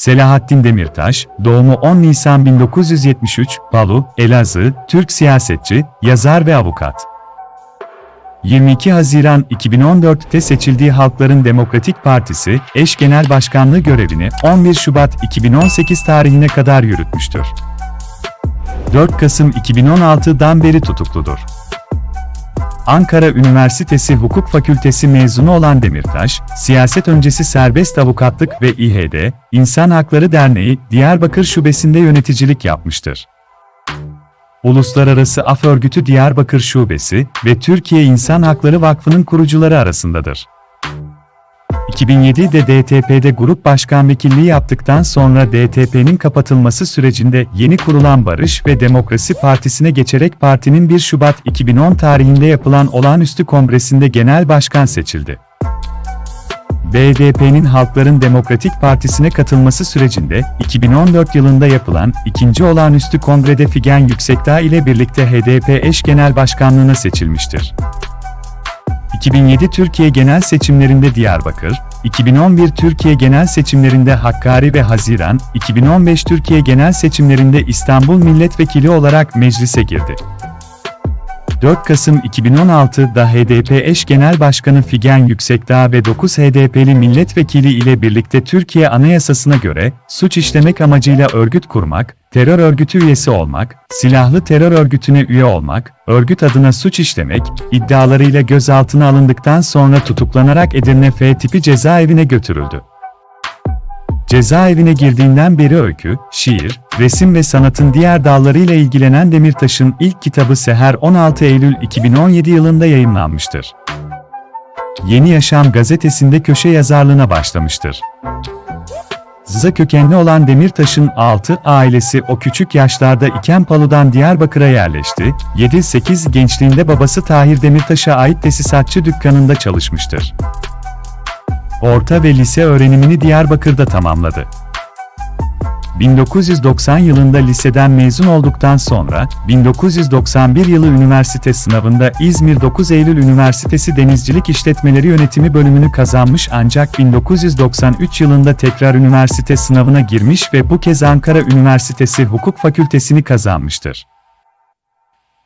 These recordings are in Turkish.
Selahattin Demirtaş, doğumu 10 Nisan 1973, Palu, Elazığ, Türk siyasetçi, yazar ve avukat. 22 Haziran 2014'te seçildiği Halkların Demokratik Partisi, eş genel başkanlığı görevini 11 Şubat 2018 tarihine kadar yürütmüştür. 4 Kasım 2016'dan beri tutukludur. Ankara Üniversitesi Hukuk Fakültesi mezunu olan Demirtaş, siyaset öncesi serbest avukatlık ve İHD, İnsan Hakları Derneği, Diyarbakır Şubesi'nde yöneticilik yapmıştır. Uluslararası Af Örgütü Diyarbakır Şubesi ve Türkiye İnsan Hakları Vakfı'nın kurucuları arasındadır. 2007'de DTP'de grup başkan vekilliği yaptıktan sonra DTP'nin kapatılması sürecinde yeni kurulan Barış ve Demokrasi Partisi'ne geçerek partinin 1 Şubat 2010 tarihinde yapılan olağanüstü kongresinde genel başkan seçildi. BDP'nin Halkların Demokratik Partisi'ne katılması sürecinde 2014 yılında yapılan ikinci olağanüstü kongrede Figen Yüksekdağ ile birlikte HDP eş genel başkanlığına seçilmiştir. 2007 Türkiye genel seçimlerinde Diyarbakır, 2011 Türkiye genel seçimlerinde Hakkari ve Haziran, 2015 Türkiye genel seçimlerinde İstanbul milletvekili olarak meclise girdi. 4 Kasım 2016'da HDP eş genel başkanı Figen Yüksekdağ ve 9 HDP'li milletvekili ile birlikte Türkiye Anayasası'na göre suç işlemek amacıyla örgüt kurmak, terör örgütü üyesi olmak, silahlı terör örgütüne üye olmak, örgüt adına suç işlemek iddialarıyla gözaltına alındıktan sonra tutuklanarak Edirne F tipi cezaevine götürüldü. Cezaevine girdiğinden beri öykü, şiir, resim ve sanatın diğer dallarıyla ilgilenen Demirtaş'ın ilk kitabı Seher 16 Eylül 2017 yılında yayımlanmıştır. Yeni Yaşam gazetesinde köşe yazarlığına başlamıştır. Zıza kökenli olan Demirtaş'ın 6 ailesi o küçük yaşlarda iken Palu'dan Diyarbakır'a yerleşti. 7-8 gençliğinde babası Tahir Demirtaş'a ait tesisatçı dükkanında çalışmıştır. Orta ve lise öğrenimini Diyarbakır'da tamamladı. 1990 yılında liseden mezun olduktan sonra, 1991 yılı üniversite sınavında İzmir 9 Eylül Üniversitesi Denizcilik İşletmeleri Yönetimi bölümünü kazanmış ancak 1993 yılında tekrar üniversite sınavına girmiş ve bu kez Ankara Üniversitesi Hukuk Fakültesini kazanmıştır.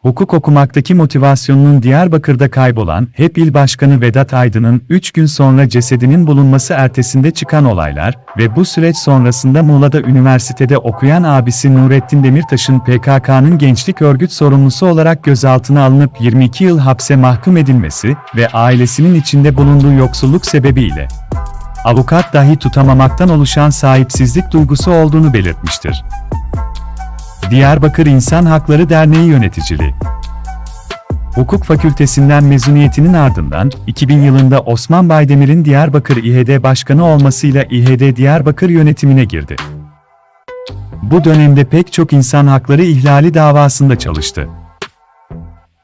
Hukuk okumaktaki motivasyonunun Diyarbakır'da kaybolan HEP İl Başkanı Vedat Aydın'ın 3 gün sonra cesedinin bulunması ertesinde çıkan olaylar ve bu süreç sonrasında Muğla'da üniversitede okuyan abisi Nurettin Demirtaş'ın PKK'nın gençlik örgüt sorumlusu olarak gözaltına alınıp 22 yıl hapse mahkum edilmesi ve ailesinin içinde bulunduğu yoksulluk sebebiyle avukat dahi tutamamaktan oluşan sahipsizlik duygusu olduğunu belirtmiştir. Diyarbakır İnsan Hakları Derneği yöneticiliği. Hukuk Fakültesinden mezuniyetinin ardından 2000 yılında Osman Baydemir'in Diyarbakır İHD Başkanı olmasıyla İHD Diyarbakır yönetimine girdi. Bu dönemde pek çok insan hakları ihlali davasında çalıştı.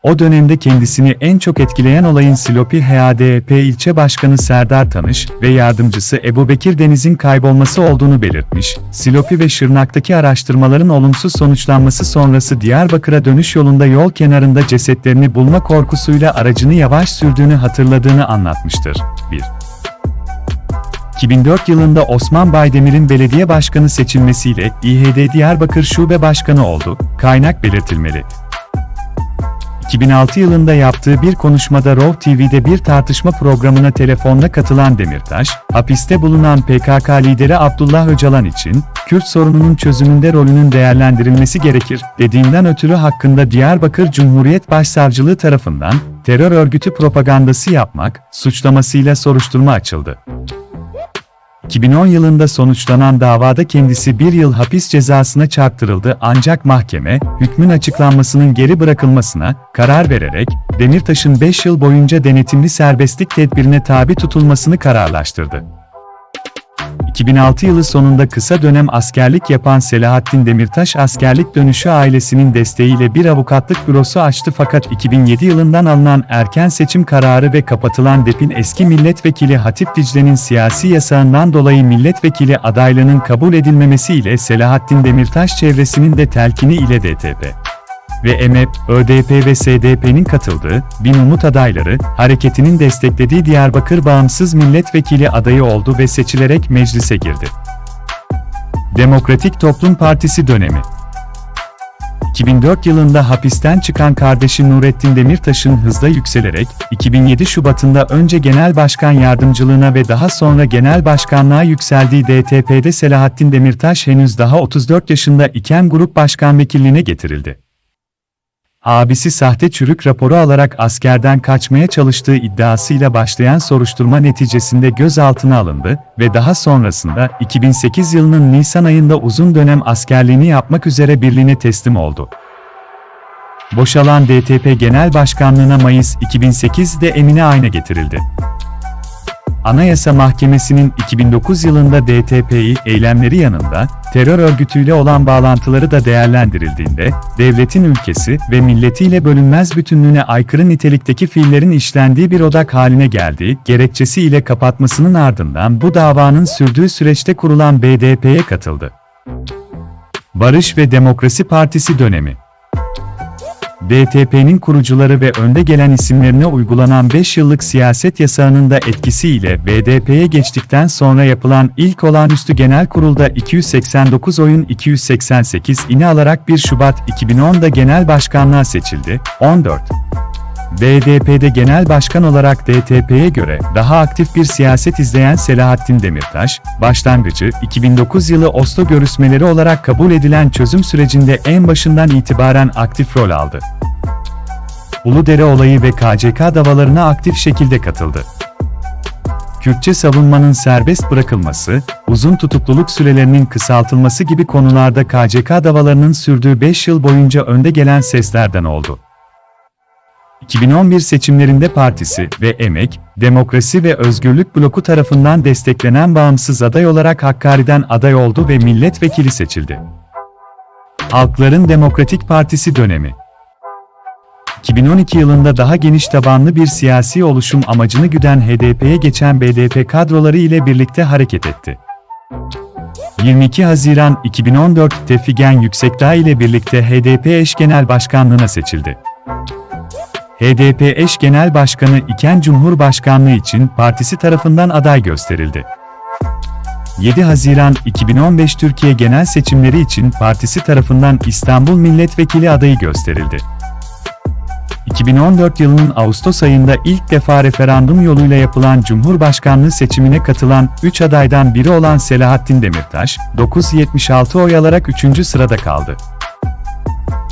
O dönemde kendisini en çok etkileyen olayın Silopi HADP ilçe başkanı Serdar Tanış ve yardımcısı Ebu Bekir Deniz'in kaybolması olduğunu belirtmiş, Silopi ve Şırnak'taki araştırmaların olumsuz sonuçlanması sonrası Diyarbakır'a dönüş yolunda yol kenarında cesetlerini bulma korkusuyla aracını yavaş sürdüğünü hatırladığını anlatmıştır. 1. 2004 yılında Osman Baydemir'in belediye başkanı seçilmesiyle İHD Diyarbakır Şube Başkanı oldu, kaynak belirtilmeli. 2006 yılında yaptığı bir konuşmada Rov TV'de bir tartışma programına telefonla katılan Demirtaş, hapiste bulunan PKK lideri Abdullah Öcalan için, Kürt sorununun çözümünde rolünün değerlendirilmesi gerekir, dediğinden ötürü hakkında Diyarbakır Cumhuriyet Başsavcılığı tarafından, terör örgütü propagandası yapmak, suçlamasıyla soruşturma açıldı. 2010 yılında sonuçlanan davada kendisi bir yıl hapis cezasına çarptırıldı ancak mahkeme, hükmün açıklanmasının geri bırakılmasına karar vererek, Demirtaş'ın 5 yıl boyunca denetimli serbestlik tedbirine tabi tutulmasını kararlaştırdı. 2006 yılı sonunda kısa dönem askerlik yapan Selahattin Demirtaş askerlik dönüşü ailesinin desteğiyle bir avukatlık bürosu açtı fakat 2007 yılından alınan erken seçim kararı ve kapatılan DEP'in eski milletvekili Hatip Dicle'nin siyasi yasağından dolayı milletvekili adaylığının kabul edilmemesiyle Selahattin Demirtaş çevresinin de telkini ile DTP ve EMEP, ÖDP ve SDP'nin katıldığı, Bin Umut adayları, hareketinin desteklediği Diyarbakır Bağımsız Milletvekili adayı oldu ve seçilerek meclise girdi. Demokratik Toplum Partisi dönemi 2004 yılında hapisten çıkan kardeşi Nurettin Demirtaş'ın hızla yükselerek, 2007 Şubat'ında önce genel başkan yardımcılığına ve daha sonra genel başkanlığa yükseldiği DTP'de Selahattin Demirtaş henüz daha 34 yaşında iken grup başkan vekilliğine getirildi. Abisi sahte çürük raporu alarak askerden kaçmaya çalıştığı iddiasıyla başlayan soruşturma neticesinde gözaltına alındı ve daha sonrasında 2008 yılının Nisan ayında uzun dönem askerliğini yapmak üzere birliğine teslim oldu. Boşalan DTP Genel Başkanlığına Mayıs 2008'de Emine Ayna getirildi. Anayasa Mahkemesi'nin 2009 yılında DTP'yi eylemleri yanında terör örgütüyle olan bağlantıları da değerlendirildiğinde devletin ülkesi ve milletiyle bölünmez bütünlüğüne aykırı nitelikteki fiillerin işlendiği bir odak haline geldiği gerekçesiyle kapatmasının ardından bu davanın sürdüğü süreçte kurulan BDP'ye katıldı. Barış ve Demokrasi Partisi dönemi DTP'nin kurucuları ve önde gelen isimlerine uygulanan 5 yıllık siyaset yasağının da etkisiyle BDP'ye geçtikten sonra yapılan ilk olağanüstü genel kurulda 289 oyun 288 ini alarak 1 Şubat 2010'da genel başkanlığa seçildi. 14. BDP'de genel başkan olarak DTP'ye göre daha aktif bir siyaset izleyen Selahattin Demirtaş, başlangıcı 2009 yılı Oslo görüşmeleri olarak kabul edilen çözüm sürecinde en başından itibaren aktif rol aldı. Uludere olayı ve KCK davalarına aktif şekilde katıldı. Kürtçe savunmanın serbest bırakılması, uzun tutukluluk sürelerinin kısaltılması gibi konularda KCK davalarının sürdüğü 5 yıl boyunca önde gelen seslerden oldu. 2011 seçimlerinde partisi ve Emek, Demokrasi ve Özgürlük Bloku tarafından desteklenen bağımsız aday olarak Hakkari'den aday oldu ve milletvekili seçildi. Halkların Demokratik Partisi dönemi 2012 yılında daha geniş tabanlı bir siyasi oluşum amacını güden HDP'ye geçen BDP kadroları ile birlikte hareket etti. 22 Haziran 2014'te Figen Yüksekdağ ile birlikte HDP eş genel başkanlığına seçildi. HDP eş genel başkanı iken Cumhurbaşkanlığı için partisi tarafından aday gösterildi. 7 Haziran 2015 Türkiye genel seçimleri için partisi tarafından İstanbul Milletvekili adayı gösterildi. 2014 yılının Ağustos ayında ilk defa referandum yoluyla yapılan Cumhurbaşkanlığı seçimine katılan 3 adaydan biri olan Selahattin Demirtaş, 976 oy alarak 3. sırada kaldı.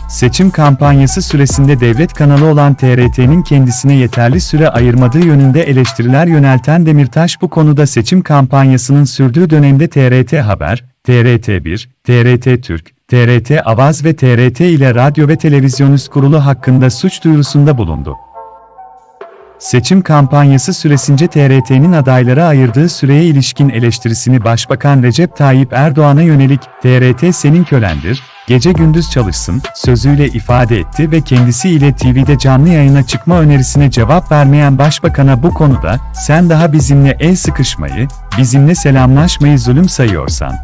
Seçim kampanyası süresinde devlet kanalı olan TRT'nin kendisine yeterli süre ayırmadığı yönünde eleştiriler yönelten Demirtaş bu konuda seçim kampanyasının sürdüğü dönemde TRT Haber, TRT1, TRT Türk, TRT Avaz ve TRT ile Radyo ve Televizyon Üst Kurulu hakkında suç duyurusunda bulundu. Seçim kampanyası süresince TRT'nin adaylara ayırdığı süreye ilişkin eleştirisini Başbakan Recep Tayyip Erdoğan'a yönelik, TRT senin kölendir, gece gündüz çalışsın, sözüyle ifade etti ve kendisiyle TV'de canlı yayına çıkma önerisine cevap vermeyen Başbakan'a bu konuda, sen daha bizimle el sıkışmayı, bizimle selamlaşmayı zulüm sayıyorsan,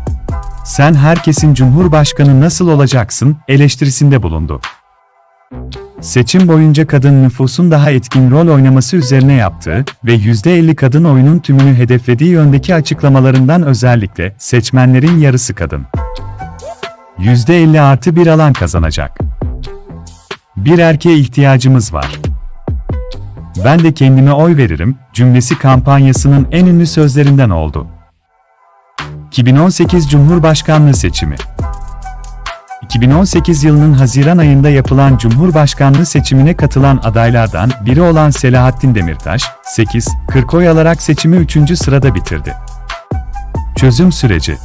sen herkesin cumhurbaşkanı nasıl olacaksın, eleştirisinde bulundu. Seçim boyunca kadın nüfusun daha etkin rol oynaması üzerine yaptığı ve %50 kadın oyunun tümünü hedeflediği yöndeki açıklamalarından özellikle seçmenlerin yarısı kadın. %50 artı bir alan kazanacak. Bir erkeğe ihtiyacımız var. Ben de kendime oy veririm cümlesi kampanyasının en ünlü sözlerinden oldu. 2018 Cumhurbaşkanlığı seçimi 2018 yılının Haziran ayında yapılan Cumhurbaşkanlığı seçimine katılan adaylardan biri olan Selahattin Demirtaş, 8-40 oy alarak seçimi 3. sırada bitirdi. Çözüm süreci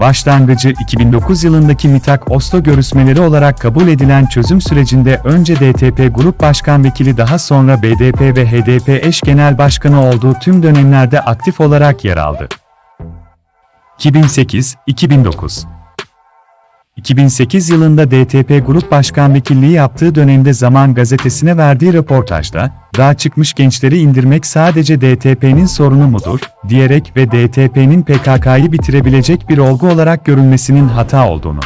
Başlangıcı 2009 yılındaki MİTAK Oslo görüşmeleri olarak kabul edilen çözüm sürecinde önce DTP Grup Başkan Vekili daha sonra BDP ve HDP eş genel başkanı olduğu tüm dönemlerde aktif olarak yer aldı. 2008-2009 2008 yılında DTP Grup Başkan Vekilliği yaptığı dönemde Zaman Gazetesi'ne verdiği röportajda, daha çıkmış gençleri indirmek sadece DTP'nin sorunu mudur, diyerek ve DTP'nin PKK'yı bitirebilecek bir olgu olarak görülmesinin hata olduğunu,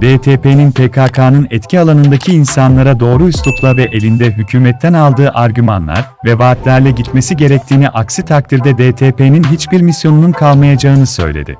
DTP'nin PKK'nın etki alanındaki insanlara doğru üslupla ve elinde hükümetten aldığı argümanlar ve vaatlerle gitmesi gerektiğini aksi takdirde DTP'nin hiçbir misyonunun kalmayacağını söyledi.